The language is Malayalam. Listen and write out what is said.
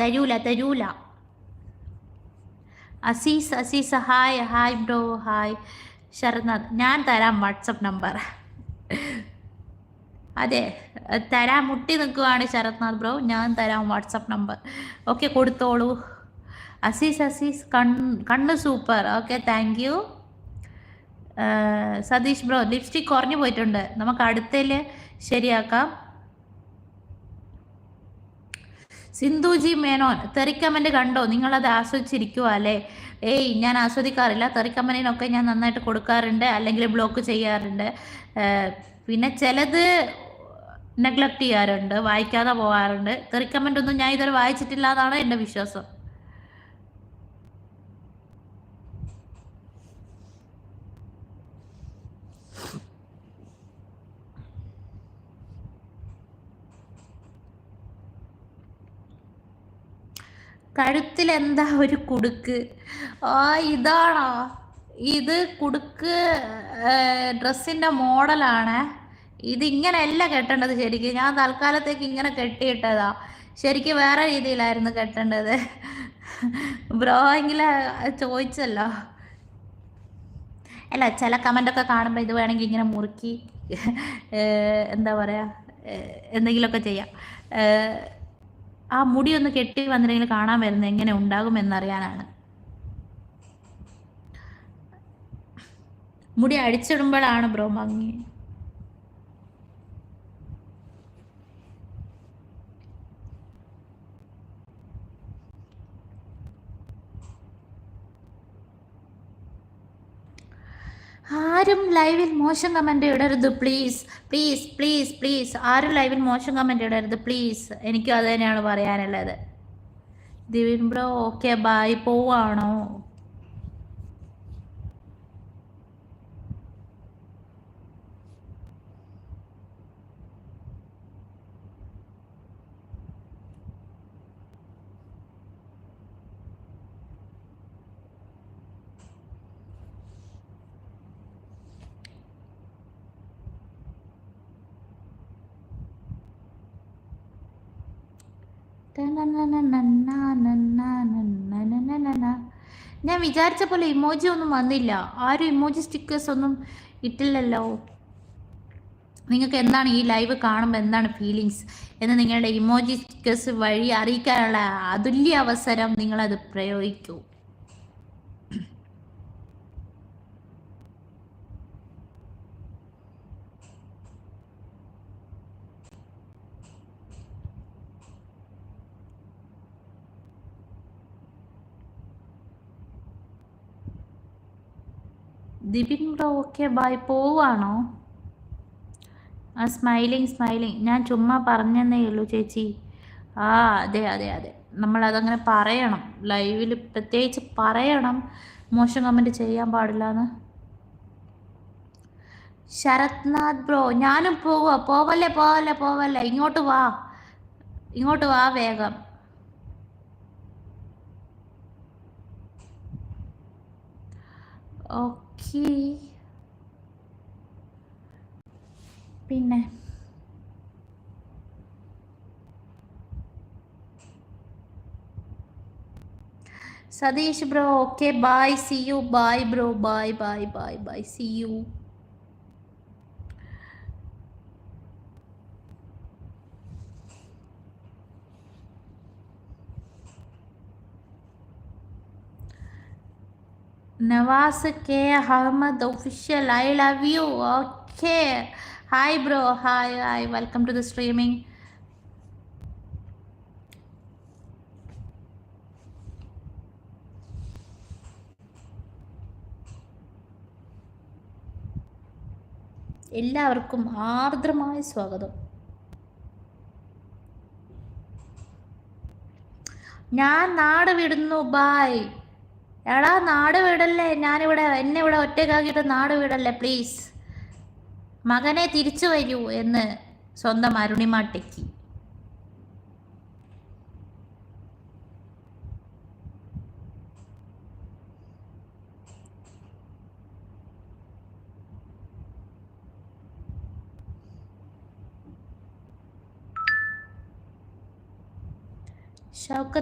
തരൂല തരൂല. Aziz Aziz hi hi bro hi. Sarathnath ഞാൻ തരാം വാട്സപ്പ് നമ്പർ. അതെ തരാൻ മുട്ടി നിൽക്കുവാണ് ശരത്നാഥ് ബ്രോ. ഞാൻ തരാം വാട്സപ്പ് നമ്പർ. ഓക്കെ കൊടുത്തോളൂ. അസീസ് അസീസ് കൺ കണ്ണ് super. Okay thank you. Satheesh bro lipstick കുറഞ്ഞു പോയിട്ടുണ്ട്. നമുക്ക് അടുത്തതിൽ ശരിയാക്കാം. സിന്ധുജി മേനോൻ തെറിക്കമന്റ് കണ്ടോ? നിങ്ങളത് ആസ്വദിച്ചിരിക്കുക അല്ലേ? ഏയ് ഞാൻ ആസ്വദിക്കാറില്ല. തെറിക്കമന്റിനൊക്കെ ഞാൻ നന്നായിട്ട് കൊടുക്കാറുണ്ട് അല്ലെങ്കിൽ ബ്ലോക്ക് ചെയ്യാറുണ്ട്. പിന്നെ ചിലത് നെഗ്ലക്റ്റ് ചെയ്യാറുണ്ട് വായിക്കാതെ പോകാറുണ്ട്. തെറിക്കമന്റ് ഒന്നും ഞാൻ ഇതുവരെ വായിച്ചിട്ടില്ല എന്നാണ് എന്റെ വിശ്വാസം. കഴുത്തിൽ എന്താ ഒരു കുടുക്ക്? ആ ഇതാണോ? ഇത് കുടുക്ക് ഡ്രസ്സിന്റെ മോഡലാണ്. ഇതിങ്ങനെയല്ല കെട്ടേണ്ടത് ശരിക്കും. ഞാൻ തൽക്കാലത്തേക്ക് ഇങ്ങനെ കെട്ടിയിട്ടതാ. ശരിക്കും വേറെ രീതിയിലായിരുന്നു കെട്ടേണ്ടത്. ബ്രോ എങ്കിൽ ചോദിച്ചല്ലോ. അല്ല ചില കമന്റൊക്കെ കാണുമ്പോൾ ഇത് വേണമെങ്കിൽ ഇങ്ങനെ മുറുക്കി എന്താ പറയുക എന്തെങ്കിലുമൊക്കെ ചെയ്യാം. ആ മുടി ഒന്ന് കെട്ടി വന്നില്ലെങ്കിൽ കാണാൻ വരുന്നത് എങ്ങനെ ഉണ്ടാകും എന്നറിയാനാണ്. മുടി അടിച്ചിടുമ്പോഴാണ് ബ്രോ ഭംഗി ആരും ലൈവിൽ മോശം കമന്റ് ഇടരുത് പ്ലീസ് പ്ലീസ് പ്ലീസ് പ്ലീസ് ആരും ലൈവിൽ മോശം കമന്റ് ഇടരുത് പ്ലീസ് എനിക്കും അത് തന്നെയാണ് പറയാനുള്ളത്. ദിവിൻ ബ്രോ ഓക്കെ ബായ് പോവാണോ? ഞാൻ വിചാരിച്ച പോലെ ഇമോജി ഒന്നും വന്നില്ല ആരും ഇമോജി സ്റ്റിക്കേഴ്സ് ഒന്നും ഇട്ടില്ലല്ലോ നിങ്ങൾക്ക് എന്താണ് ഈ ലൈവ് കാണുമ്പോൾ എന്താണ് ഫീലിങ്സ് എന്ന് നിങ്ങളുടെ ഇമോജി സ്റ്റിക്കേഴ്സ് വഴി അറിയിക്കാനുള്ള അതുല്യ അവസരം നിങ്ങളത് പ്രയോഗിക്കൂ ദിപിൻ ബ്രോ ഓക്കെ ബൈ പോവാണോ? ആ സ്മൈലിങ് സ്മൈലിങ് ഞാൻ ചുമ്മാ പറഞ്ഞെന്നേ ഉള്ളൂ ചേച്ചി. ആ അതെ അതെ അതെ. നമ്മളതങ്ങനെ പറയണം. ലൈവിൽ പ്രത്യേകിച്ച് പറയണം. മോശം കമന്റ് ചെയ്യാൻ പാടില്ല എന്ന് ശരത്നാഥ് ബ്രോ ഞാനും പോവുക പോവല്ലേ പോവല്ലേ പോവല്ലേ. ഇങ്ങോട്ട് വാ. ഇങ്ങോട്ട് വാ വേഗം. ഓക്കെ. പിന്നെ? Satheesh bro okay. Bye see you bye bro. Bye bye bye bye see you Navas K. Ahammed official I love you okay hi bro hi hi welcome to the streaming എല്ലാവർക്കും ആർദ്രമായ സ്വാഗതം. ഞാൻ നാട് വിടുന്നു. ബായ് എടാ നാട് വീടല്ലേ? ഞാനിവിടെ എന്നെ ഇവിടെ ഒറ്റക്കാക്കിയിട്ട് നാട് വീടല്ലേ പ്ലീസ് മകനെ തിരിച്ചു വരൂ എന്ന് സ്വന്തം അരുണിമാട്ടിക്ക്. ഷൗക്കത്ത്